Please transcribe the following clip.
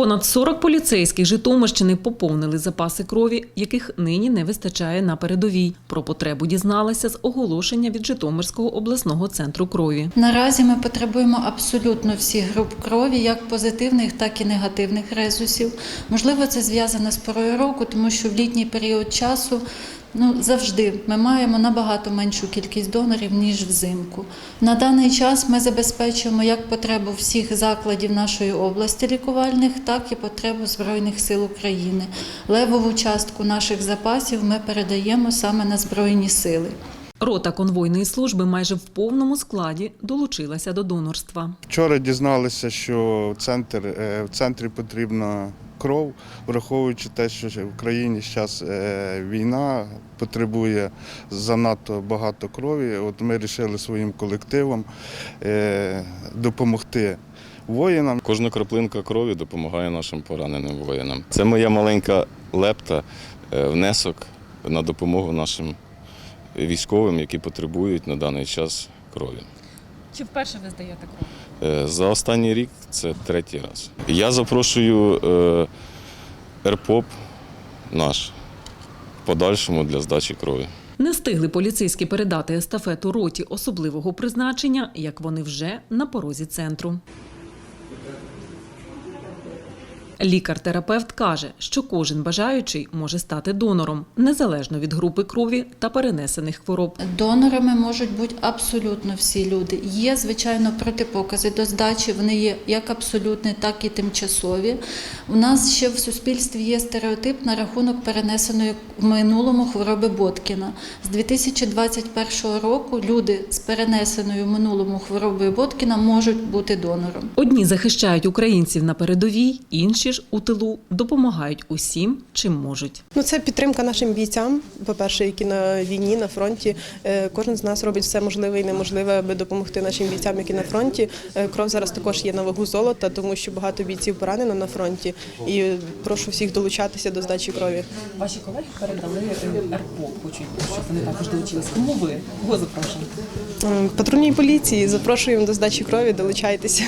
Понад 40 поліцейських Житомирщини поповнили запаси крові, яких нині не вистачає на передовій. Про потребу дізналися з оголошення від Житомирського обласного центру крові. Наразі ми потребуємо абсолютно всіх груп крові, як позитивних, так і негативних резусів. Можливо, це зв'язано з порою року, тому що в літній період часу ну, завжди ми маємо набагато меншу кількість донорів, ніж взимку. На даний час ми забезпечуємо як потребу всіх закладів нашої області лікувальних, так і потребу Збройних сил України. Левову частку наших запасів ми передаємо саме на Збройні сили. Рота конвойної служби майже в повному складі долучилася до донорства. Вчора дізналися, що в, центр, е, в центрі потрібна кров, враховуючи те, що в країні зараз війна потребує занадто багато крові. От ми вирішили своїм колективом е, допомогти воїнам. Кожна краплинка крові допомагає нашим пораненим воїнам. Це моя маленька лепта, е, внесок на допомогу нашим військовим, які потребують на даний час крові. Чи вперше ви здаєте кров? Е, За останній рік це третій раз. Я запрошую е, РПОП наш в подальшому для здачі крові. Не встигли поліцейські передати естафету роті особливого призначення, як вони вже на порозі центру. Лікар-терапевт каже, що кожен бажаючий може стати донором, незалежно від групи крові та перенесених хвороб. Донорами можуть бути абсолютно всі люди. Є, звичайно, протипокази до здачі. Вони є як абсолютні, так і тимчасові. У нас ще в суспільстві є стереотип на рахунок перенесеної в минулому хвороби Боткіна. З 2021 року люди з перенесеною в минулому хворобою Боткіна можуть бути донором. Одні захищають українців на передовій, інші ж у тилу допомагають усім, чим можуть. Ну, це підтримка нашим бійцям, по-перше, які на війні, на фронті. Е, Кожен з нас робить все можливе і неможливе, аби допомогти нашим бійцям, які на фронті. Е, Кров зараз також є на вагу золота, тому що багато бійців поранено на фронті. І прошу всіх долучатися до здачі крові. Ваші колеги передали е, РПО, хочуть, щоб вони також долучились. Кому ви? Кого запрошуєте? Патрульній поліції запрошуємо до здачі крові, долучайтеся.